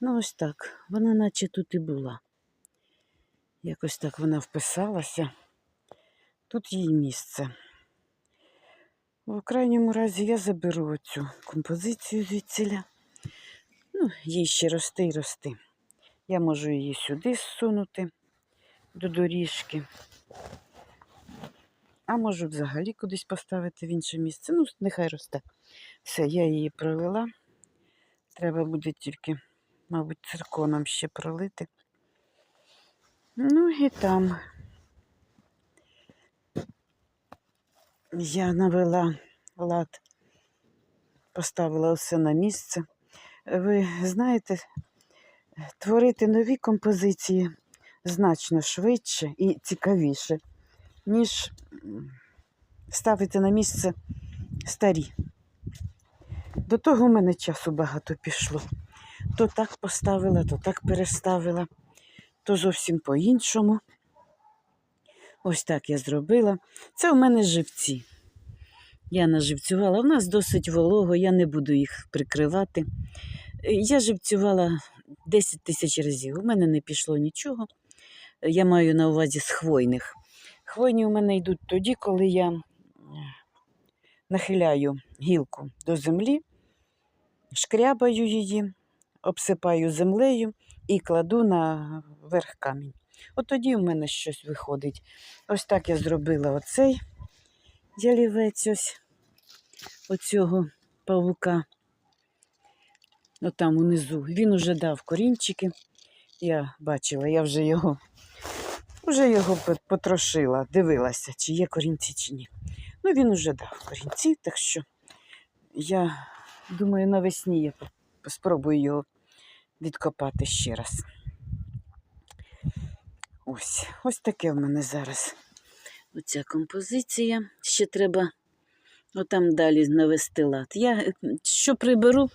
Ну, ось так. Вона наче тут і була. Якось так вона вписалася. Тут її місце. В крайньому разі я заберу оцю композицію звідсіля. Ну, їй ще рости і рости. Я можу її сюди зсунути до доріжки. А можу взагалі кудись поставити в інше місце. Ну, нехай росте. Все, я її пролила. Треба буде тільки, мабуть, цирконом ще пролити. Ну і там я навела лад, поставила все на місце. Ви знаєте, творити нові композиції значно швидше і цікавіше, ніж ставити на місце старі. До того в мене часу багато пішло. То так поставила, то так переставила, то зовсім по-іншому. Ось так я зробила. Це у мене живці. Я наживцювала. У нас досить волого, я не буду їх прикривати. Я живцювала 10 тисяч разів. У мене не пішло нічого. Я маю на увазі з хвойних. Хвойні у мене йдуть тоді, коли я нахиляю гілку до землі, шкрябаю її, обсипаю землею і кладу на верх камінь. От тоді у мене щось виходить. Ось так я зробила оцей ялівець ось оцього павука. Отам унизу. Він уже дав корінчики. Я бачила, я вже його, вже його потрошила, дивилася, чи є корінці, чи ні. Ну, він уже дав корінці, так що я думаю, навесні я спробую його відкопати ще раз. Ось, ось таке в мене зараз. Оця композиція. Ще треба отам далі навести лад. Я е, що приберу,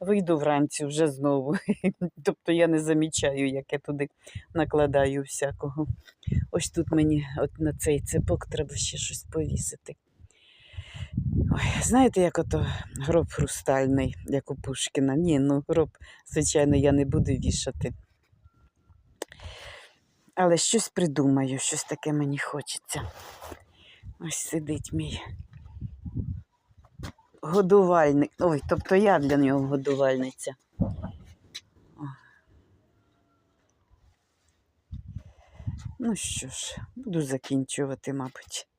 вийду вранці вже знову. Тобто я не замічаю, як я туди накладаю всякого. Ось тут мені от на цей цепок треба ще щось повісити. Ой, знаєте, як ото гроб хрустальний, як у Пушкіна. Ні, ну гроб, звичайно, я не буду вішати. Але щось придумаю, щось таке мені хочеться. Ось сидить мій годувальник. Ой, тобто я для нього годувальниця. Ну що ж, буду закінчувати, мабуть.